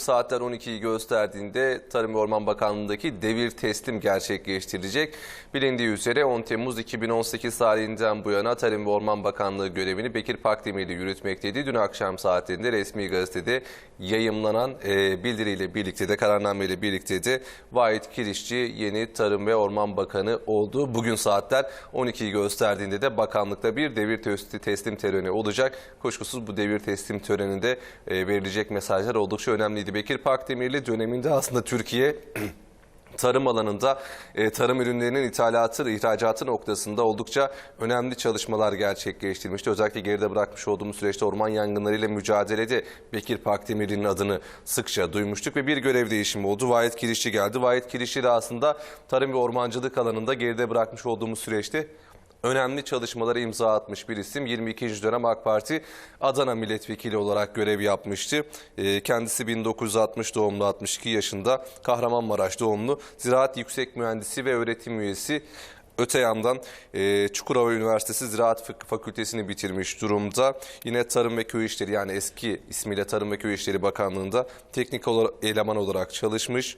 Saatler 12'yi gösterdiğinde Tarım ve Orman Bakanlığı'ndaki devir teslim gerçekleştirilecek. Bilindiği üzere 10 Temmuz 2018 tarihinden bu yana Tarım ve Orman Bakanlığı görevini Bekir Pakdemirli yürütmekteydi. Dün akşam saatlerinde resmi gazetede yayımlanan e, bildiriyle birlikte de kararnameyle birlikte de Vahit Kirişçi yeni Tarım ve Orman Bakanı oldu. Bugün saatler 12'yi gösterdiğinde de bakanlıkta bir devir teslim töreni olacak. Kuşkusuz bu devir teslim töreninde e, verilecek mesajlar oldukça önemliydi. Bekir Pakdemirli döneminde aslında Türkiye tarım alanında e, tarım ürünlerinin ithalatı, ihracatı noktasında oldukça önemli çalışmalar gerçekleştirmişti. Özellikle geride bırakmış olduğumuz süreçte orman yangınlarıyla mücadelede Bekir Pakdemirli'nin adını sıkça duymuştuk ve bir görev değişimi oldu. Vahit Kirişçi geldi. Vahit Kirişçi de aslında tarım ve ormancılık alanında geride bırakmış olduğumuz süreçte önemli çalışmalara imza atmış bir isim. 22. dönem AK Parti Adana milletvekili olarak görev yapmıştı. Ee, Kendisi 1960 doğumlu 62 yaşında Kahramanmaraş doğumlu Ziraat Yüksek Mühendisi ve öğretim üyesi. Öte yandan e, Çukurova Üniversitesi Ziraat Fak- Fakültesini bitirmiş durumda. Yine Tarım ve Köy İşleri yani eski ismiyle Tarım ve Köy İşleri Bakanlığı'nda teknik ola- eleman olarak çalışmış.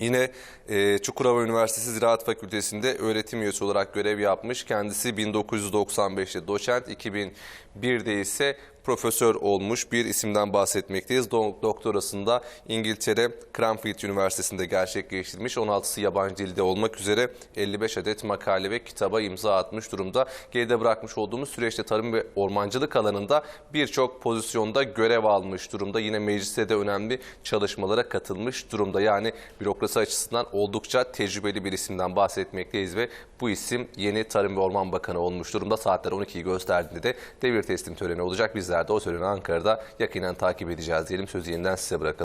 Yine e, Çukurova Üniversitesi Ziraat Fakültesi'nde öğretim üyesi olarak görev yapmış. Kendisi 1995'te doçent, 2001'de ise profesör olmuş bir isimden bahsetmekteyiz. Do- doktorasında İngiltere Cranfield Üniversitesi'nde gerçekleştirmiş. 16'sı yabancı dilde olmak üzere 55 adet makale ve kitaba imza atmış durumda. Geride bırakmış olduğumuz süreçte tarım ve ormancılık alanında birçok pozisyonda görev almış durumda. Yine mecliste de önemli çalışmalara katılmış durumda. Yani bürokrasi açısından oldukça tecrübeli bir isimden bahsetmekteyiz ve bu isim yeni Tarım ve Orman Bakanı olmuş durumda. Saatler 12'yi gösterdiğinde de devir teslim töreni olacak. Bizler de o töreni Ankara'da yakinen takip edeceğiz diyelim. Sözü yeniden size bırakalım.